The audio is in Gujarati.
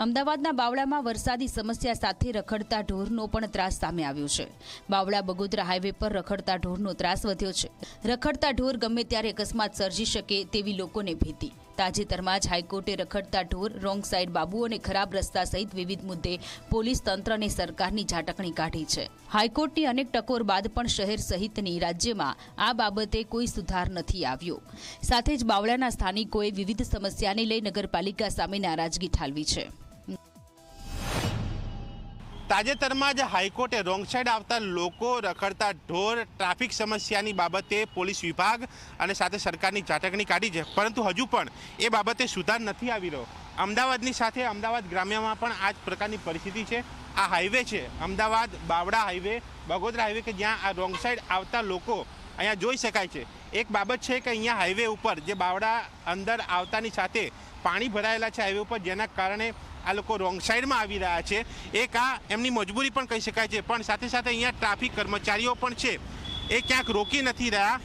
અમદાવાદના બાવળામાં વરસાદી સમસ્યા સાથે રખડતા ઢોરનો પણ ત્રાસ સામે આવ્યો છે. બાવળા બગોદરા હાઈવે પર રખડતા ઢોરનો ત્રાસ વધ્યો છે. રખડતા ઢોર ગમે ત્યારે અકસ્માત સર્જી શકે તેવી લોકોને ભીતિ. તાજેતરમાં જ હાઈકોર્ટે રખડતા ઢોર, રોંગ સાઈડ બાબુ અને ખરાબ રસ્તા સહિત વિવિધ મુદ્દે પોલીસ તંત્ર અને સરકારની ઝાટકણી કાઢી છે. હાઈકોર્ટની અનેક ટકોર બાદ પણ શહેર સહિતની રાજ્યમાં આ બાબતે કોઈ સુધાર નથી આવ્યો. સાથે જ બાવળાના સ્થાનિકોએ વિવિધ સમસ્યાને લઈ નગરપાલિકા સામે નારાજગી ઠાલવી છે. તાજેતરમાં જ હાઈકોર્ટે રોંગ સાઈડ આવતા લોકો રખડતા ઢોર, ટ્રાફિક સમસ્યાની બાબતે પોલીસ વિભાગ અને સાથે સરકારની ઝાટકણી કાઢી છે. પરંતુ હજુ પણ એ બાબતે સુધાર નથી આવી રહ્યો. અમદાવાદની સાથે અમદાવાદ ગ્રામ્યમાં પણ આ જ પ્રકારની પરિસ્થિતિ છે. આ હાઈવે છે. અમદાવાદ, બાવડા હાઈવે, બગોદરા હાઈવે કે જ્યાં આ રોંગ સાઈડ આવતા લોકો અહીંયા જોઈ શકાય છે. એક બાબત છે કે અહીંયા હાઈવે ઉપર જે બાવડા અંદર આવતાની સાથે પાણી ભરાયેલા છે હાઈવે ઉપર, જેના કારણે આ લોકો રોંગ સાઈડમાં આવી રહ્યા છે. એક આ એમની મજબૂરી પણ કહી શકાય છે, પણ સાથે સાથે અહીંયા ટ્રાફિક કર્મચારીઓ પણ છે. એ ક્યાંક રોકી નથી રહ્યા.